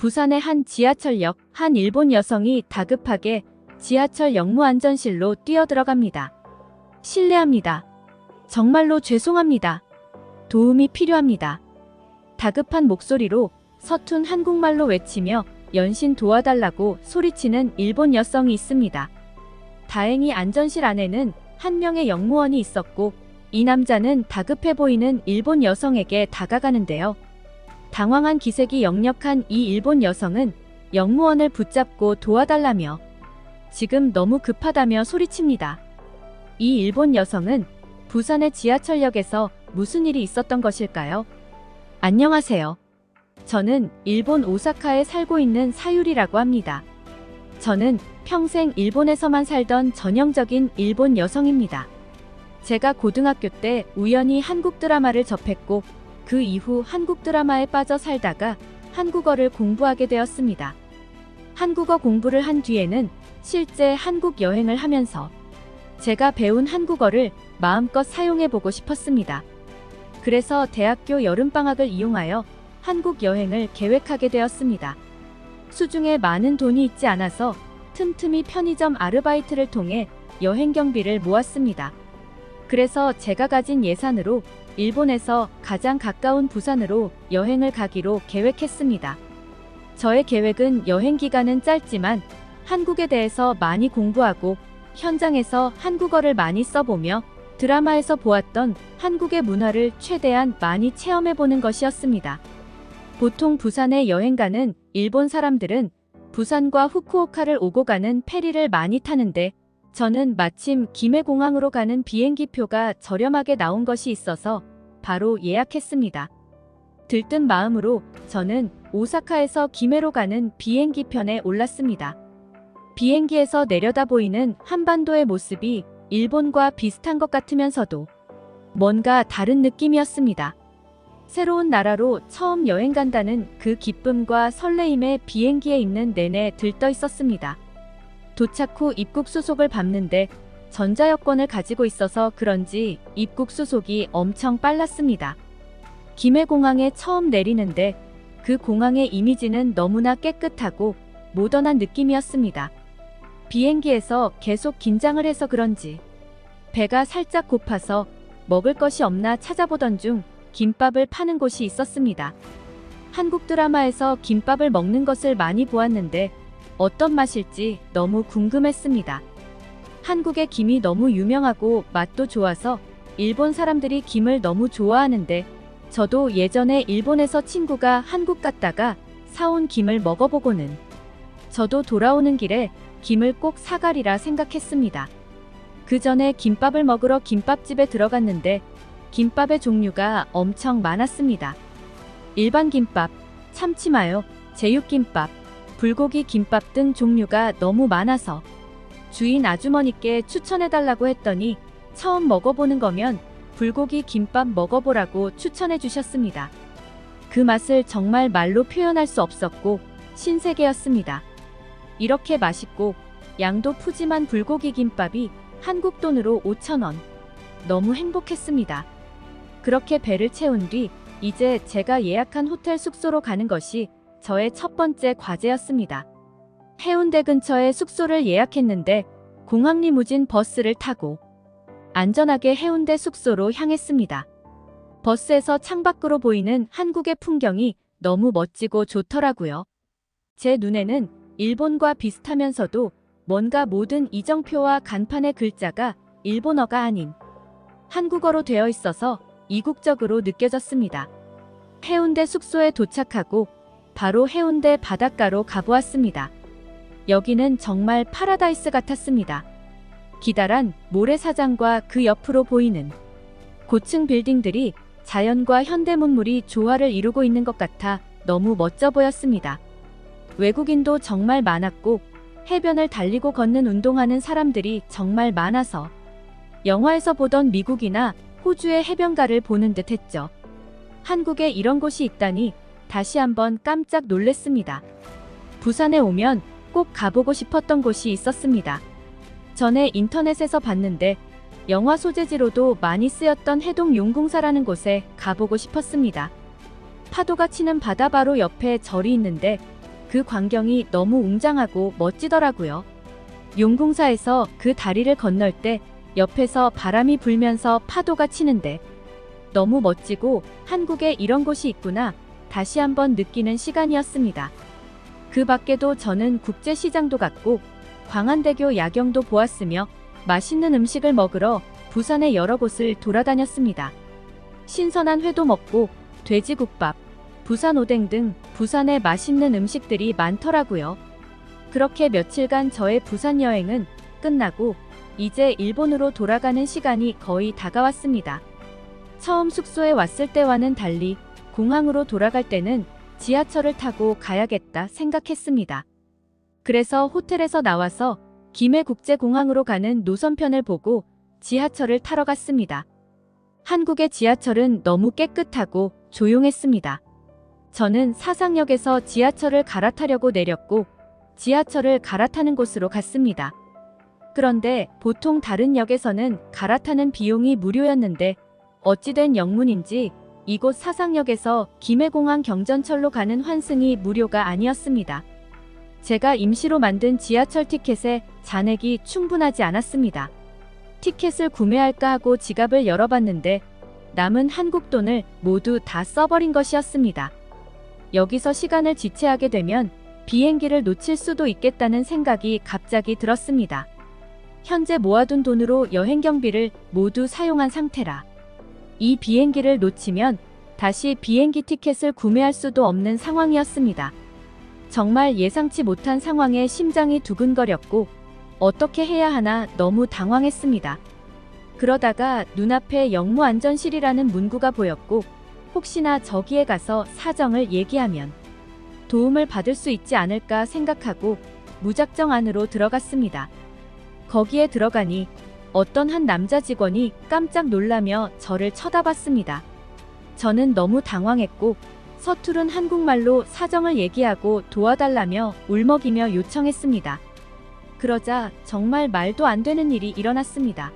부산의 한 지하철역 한 일본 여성이 다급하게 지하철 역무 안전실로 뛰어들어갑니다. 실례합니다. 정말로 죄송합니다. 도움이 필요합니다. 다급한 목소리로 서툰 한국말로 외치며 연신 도와달라고 소리치는 일본 여성이 있습니다. 다행히 안전실 안에는 한 명의 역무원이 있었고 이 남자는 다급해 보이는 일본 여성에게 다가가는데요. 당황한 기색이 역력한 이 일본 여성은 역무원을 붙잡고 도와달라며 지금 너무 급하다며 소리칩니다. 이 일본 여성은 부산의 지하철역에서 무슨 일이 있었던 것일까요? 안녕하세요. 저는 일본 오사카에 살고 있는 사유리라고 합니다. 저는 평생 일본에서만 살던 전형적인 일본 여성입니다. 제가 고등학교 때 우연히 한국 드라마를 접했고 그 이후 한국 드라마에 빠져 살다가 한국어를 공부하게 되었습니다. 한국어 공부를 한 뒤에는 실제 한국 여행을 하면서 제가 배운 한국어를 마음껏 사용해 보고 싶었습니다. 그래서 대학교 여름방학을 이용하여 한국 여행을 계획하게 되었습니다. 수중에 많은 돈이 있지 않아서 틈틈이 편의점 아르바이트를 통해 여행 경비를 모았습니다. 그래서 제가 가진 예산으로 일본에서 가장 가까운 부산으로 여행을 가기로 계획했습니다. 저의 계획은 여행 기간은 짧지만 한국에 대해서 많이 공부하고 현장에서 한국어를 많이 써보며 드라마에서 보았던 한국의 문화를 최대한 많이 체험해보는 것이었습니다. 보통 부산에 여행 가는 일본 사람들은 부산과 후쿠오카를 오고 가는 페리를 많이 타는데 저는 마침 김해공항으로 가는 비행기 표가 저렴하게 나온 것이 있어서 바로 예약했습니다. 들뜬 마음으로 저는 오사카에서 김해로 가는 비행기 편에 올랐습니다. 비행기에서 내려다 보이는 한반도의 모습이 일본과 비슷한 것 같으면서도 뭔가 다른 느낌이었습니다. 새로운 나라로 처음 여행 간다는 그 기쁨과 설레임에 비행기에 있는 내내 들떠 있었습니다. 도착 후 입국 수속을 밟는데 전자여권을 가지고 있어서 그런지 입국 수속이 엄청 빨랐습니다. 김해공항에 처음 내리는데 그 공항의 이미지는 너무나 깨끗하고 모던한 느낌이었습니다. 비행기에서 계속 긴장을 해서 그런지 배가 살짝 고파서 먹을 것이 없나 찾아보던 중 김밥을 파는 곳이 있었습니다. 한국 드라마에서 김밥을 먹는 것을 많이 보았는데 어떤 맛일지 너무 궁금했습니다. 한국의 김이 너무 유명하고 맛도 좋아서 일본 사람들이 김을 너무 좋아하는데 저도 예전에 일본에서 친구가 한국 갔다가 사온 김을 먹어보고는 저도 돌아오는 길에 김을 꼭 사가리라 생각했습니다. 그 전에 김밥을 먹으러 김밥집에 들어갔는데 김밥의 종류가 엄청 많았습니다. 일반 김밥, 참치마요, 제육김밥, 불고기 김밥 등 종류가 너무 많아서 주인 아주머니께 추천해달라고 했더니 처음 먹어보는 거면 불고기 김밥 먹어보라고 추천해 주셨습니다. 그 맛을 정말 말로 표현할 수 없었고 신세계였습니다. 이렇게 맛있고 양도 푸짐한 불고기 김밥이 한국 돈으로 5,000원. 너무 행복했습니다. 그렇게 배를 채운 뒤 이제 제가 예약한 호텔 숙소로 가는 것이 저의 첫 번째 과제였습니다. 해운대 근처에 숙소를 예약했는데 공항 리무진 버스를 타고 안전하게 해운대 숙소로 향했습니다. 버스에서 창밖으로 보이는 한국의 풍경이 너무 멋지고 좋더라고요. 제 눈에는 일본과 비슷하면서도 뭔가 모든 이정표와 간판의 글자가 일본어가 아닌 한국어로 되어 있어서 이국적으로 느껴졌습니다. 해운대 숙소에 도착하고 바로 해운대 바닷가로 가보았습니다. 여기는 정말 파라다이스 같았습니다. 기다란 모래사장과 그 옆으로 보이는 고층 빌딩들이 자연과 현대문물이 조화를 이루고 있는 것 같아 너무 멋져 보였습니다. 외국인도 정말 많았고 해변을 달리고 걷는 운동하는 사람들이 정말 많아서 영화에서 보던 미국이나 호주의 해변가를 보는 듯 했죠. 한국에 이런 곳이 있다니 다시 한번 깜짝 놀랬습니다. 부산에 오면 꼭 가보고 싶었던 곳이 있었습니다. 전에 인터넷에서 봤는데 영화 소재지로도 많이 쓰였던 해동 용궁사라는 곳에 가보고 싶었습니다. 파도가 치는 바다 바로 옆에 절이 있는데 그 광경이 너무 웅장하고 멋지더라고요. 용궁사에서 그 다리를 건널 때 옆에서 바람이 불면서 파도가 치는데 너무 멋지고 한국에 이런 곳이 있구나 다시 한번 느끼는 시간이었습니다. 그 밖에도 저는 국제시장도 갔고 광안대교 야경도 보았으며 맛있는 음식을 먹으러 부산의 여러 곳을 돌아다녔습니다. 신선한 회도 먹고 돼지국밥, 부산 오뎅 등 부산에 맛있는 음식들이 많더라고요. 그렇게 며칠간 저의 부산 여행은 끝나고 이제 일본으로 돌아가는 시간이 거의 다가왔습니다. 처음 숙소에 왔을 때와는 달리 공항으로 돌아갈 때는 지하철을 타고 가야겠다 생각했습니다. 그래서 호텔에서 나와서 김해 국제공항으로 가는 노선편을 보고 지하철을 타러 갔습니다. 한국의 지하철은 너무 깨끗하고 조용했습니다. 저는 사상역에서 지하철을 갈아타려고 내렸고 지하철을 갈아타는 곳으로 갔습니다. 그런데 보통 다른 역에서는 갈아타는 비용이 무료였는데 어찌된 영문인지 이곳 사상역에서 김해공항 경전철로 가는 환승이 무료가 아니었습니다. 제가 임시로 만든 지하철 티켓에 잔액이 충분하지 않았습니다. 티켓을 구매할까 하고 지갑을 열어봤는데 남은 한국 돈을 모두 다 써버린 것이었습니다. 여기서 시간을 지체하게 되면 비행기를 놓칠 수도 있겠다는 생각이 갑자기 들었습니다. 현재 모아둔 돈으로 여행 경비를 모두 사용한 상태라. 이 비행기를 놓치면 다시 비행기 티켓을 구매할 수도 없는 상황이었습니다. 정말 예상치 못한 상황에 심장이 두근거렸고 어떻게 해야 하나 너무 당황했습니다. 그러다가 눈앞에 영무안전실이라는 문구가 보였고 혹시나 저기에 가서 사정을 얘기하면 도움을 받을 수 있지 않을까 생각하고 무작정 안으로 들어갔습니다. 거기에 들어가니 어떤 한 남자 직원이 깜짝 놀라며 저를 쳐다봤습니다. 저는 너무 당황했고 서투른 한국말로 사정을 얘기하고 도와달라며 울먹이며 요청했습니다. 그러자 정말 말도 안 되는 일이 일어났습니다.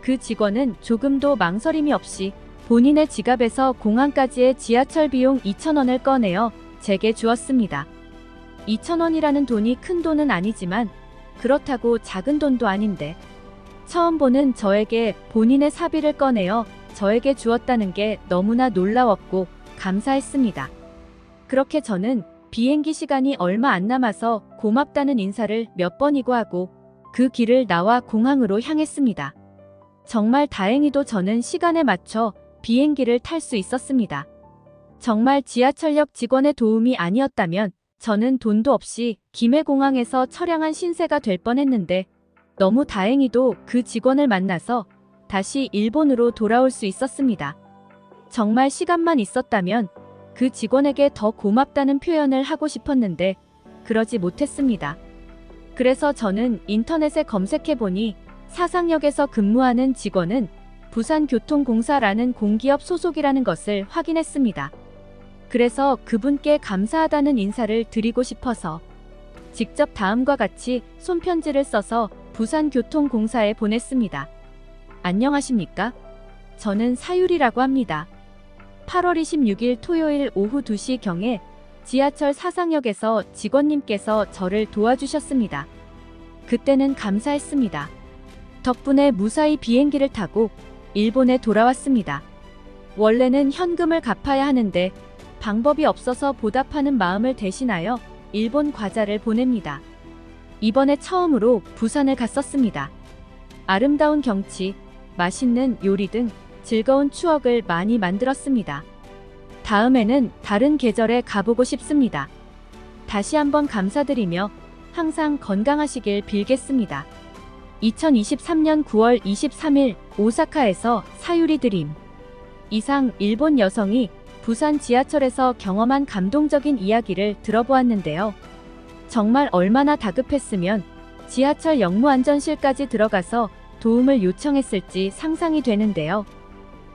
그 직원은 조금도 망설임이 없이 본인의 지갑에서 공항까지의 지하철 비용 2,000원을 꺼내어 제게 주었습니다. 2,000원이라는 돈이 큰 돈은 아니지만 그렇다고 작은 돈도 아닌데 처음 보는 저에게 본인의 사비를 꺼내어 저에게 주었다는 게 너무나 놀라웠고 감사했습니다. 그렇게 저는 비행기 시간이 얼마 안 남아서 고맙다는 인사를 몇 번이고 하고 그 길을 나와 공항으로 향했습니다. 정말 다행히도 저는 시간에 맞춰 비행기를 탈 수 있었습니다. 정말 지하철역 직원의 도움이 아니었다면 저는 돈도 없이 김해공항에서 처량한 신세가 될 뻔했는데 너무 다행히도 그 직원을 만나서 다시 일본으로 돌아올 수 있었습니다. 정말 시간만 있었다면 그 직원에게 더 고맙다는 표현을 하고 싶었는데 그러지 못했습니다. 그래서 저는 인터넷에 검색해보니 사상역에서 근무하는 직원은 부산교통공사라는 공기업 소속이라는 것을 확인했습니다. 그래서 그분께 감사하다는 인사를 드리고 싶어서 직접 다음과 같이 손편지를 써서 부산교통공사에 보냈습니다. 안녕하십니까? 저는 사유리라고 합니다. 8월 26일 토요일 오후 2시경에 지하철 사상역에서 직원님께서 저를 도와주셨습니다. 그때는 감사했습니다. 덕분에 무사히 비행기를 타고 일본에 돌아왔습니다. 원래는 현금을 갚아야 하는데 방법이 없어서 보답하는 마음을 대신하여 일본 과자를 보냅니다. 이번에 처음으로 부산을 갔었습니다. 아름다운 경치, 맛있는 요리 등 즐거운 추억을 많이 만들었습니다. 다음에는 다른 계절에 가보고 싶습니다. 다시 한번 감사드리며 항상 건강하시길 빌겠습니다. 2023년 9월 23일 오사카에서 사유리 드림. 이상 일본 여성이 부산 지하철에서 경험한 감동적인 이야기를 들어보았는데요. 정말 얼마나 다급했으면 지하철 역무안전실까지 들어가서 도움을 요청했을지 상상이 되는데요.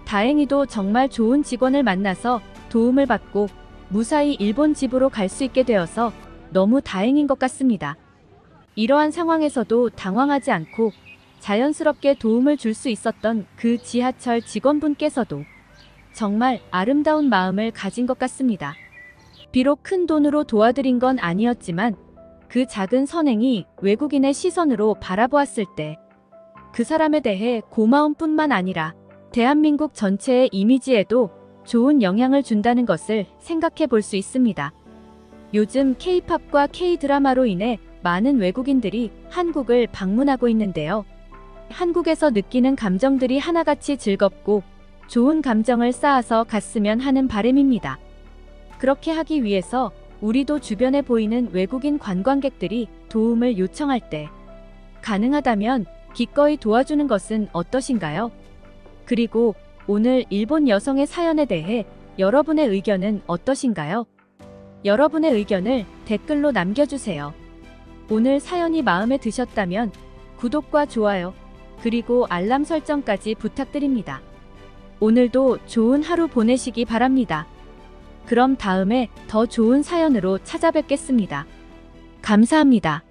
다행히도 정말 좋은 직원을 만나서 도움을 받고 무사히 일본 집으로 갈 수 있게 되어서 너무 다행인 것 같습니다. 이러한 상황에서도 당황하지 않고 자연스럽게 도움을 줄 수 있었던 그 지하철 직원분께서도 정말 아름다운 마음을 가진 것 같습니다. 비록 큰 돈으로 도와드린 건 아니었지만 그 작은 선행이 외국인의 시선으로 바라보았을 때 그 사람에 대해 고마움뿐만 아니라 대한민국 전체의 이미지에도 좋은 영향을 준다는 것을 생각해 볼 수 있습니다. 요즘 K-팝과 K-드라마로 인해 많은 외국인들이 한국을 방문하고 있는데요. 한국에서 느끼는 감정들이 하나같이 즐겁고 좋은 감정을 쌓아서 갔으면 하는 바람입니다. 그렇게 하기 위해서 우리도 주변에 보이는 외국인 관광객들이 도움을 요청할 때 가능하다면 기꺼이 도와주는 것은 어떠신가요? 그리고 오늘 일본 여성의 사연에 대해 여러분의 의견은 어떠신가요? 여러분의 의견을 댓글로 남겨주세요. 오늘 사연이 마음에 드셨다면 구독과 좋아요, 그리고 알람 설정까지 부탁드립니다. 오늘도 좋은 하루 보내시기 바랍니다. 그럼 다음에 더 좋은 사연으로 찾아뵙겠습니다. 감사합니다.